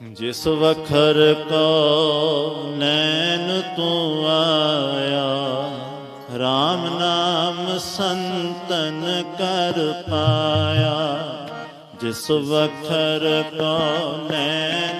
ਜਿਸ ਵਖਰ ਕੋ ਨੈਣ ਤੂੰ ਆਇਆ RAM ਨਾਮ ਸੰਤਨ ਕਰ ਪਾਇਆ। ਜਿਸ ਵਖਰ ਕੋ ਨੈਣ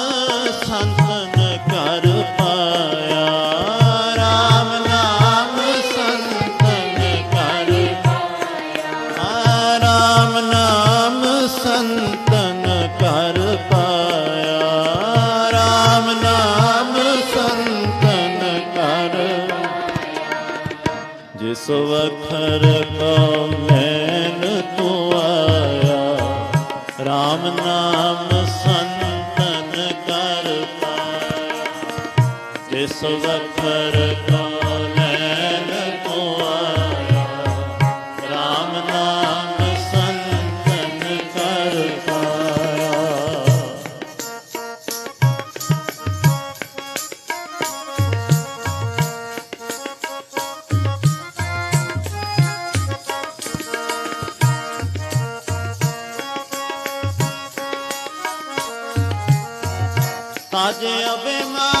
ਰਖਾ ਲੈਨ ਤੂੰ ਆਇਆ। RAM ਨਾਮ ਸੰਤਨ ਕਰਤਾ ਜਿਸ ਵਖਰ ਸਾਜਿਆ ਬੇਮਾ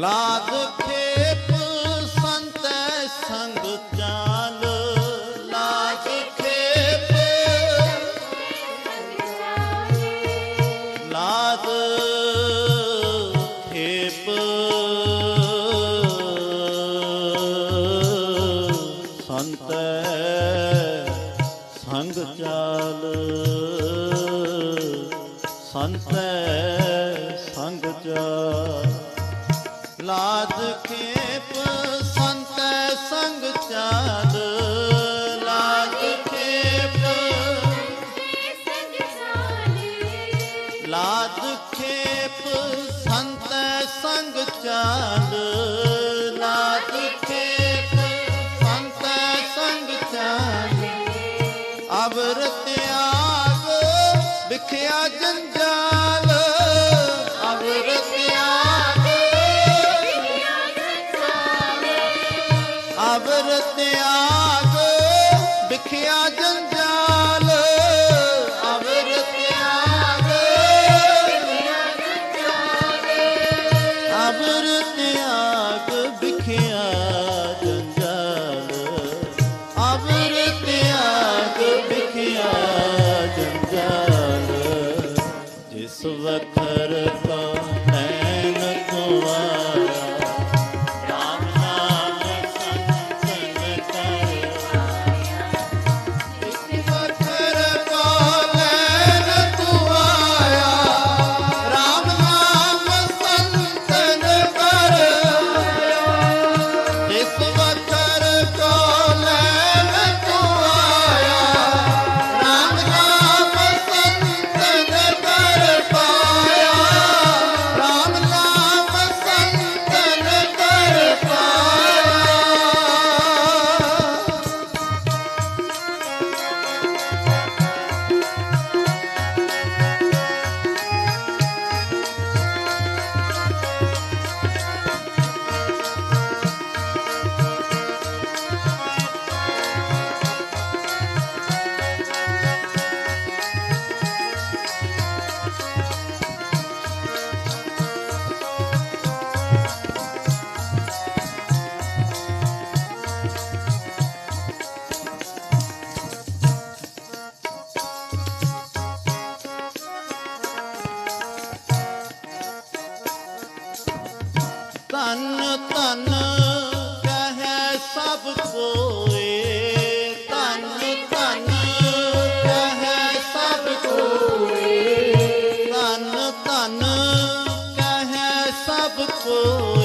ਲਾਜ ਖੇਪ ਸੰਤੈ ਸੰਗ ਚਾਲ ਲਾਜ ਖੇਪ। ਲਾਜ ਖੇਪ। ਸੰਤੈ ਸੰਗ ਚਾਲ, ਸੰਤੈ ਸੰਗ ਚਾਲ। ਲਾਜ ਖੇਪ, ਸੰਤੈ ਸੰਗ ਚਾਲ। ਲਾਜ ਖੇਪ। ਸੰਗ ਚਾਲ ਲਾਜ ਖੇਪ, ਸੰਤੈ ਸੰਗ ਚਾਲ। ਲਾਜ ਖੇਪ, ਸੰਤੈ ਸੰਗ ਚਾਲ। ਅਵਰ ਵਿਖਿਆ ਜੰਜਾ Sıvı kırıp को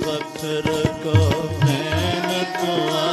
ਵਖਰ ਕੋ ਮੈਂ ਨਾ ਤੁਆ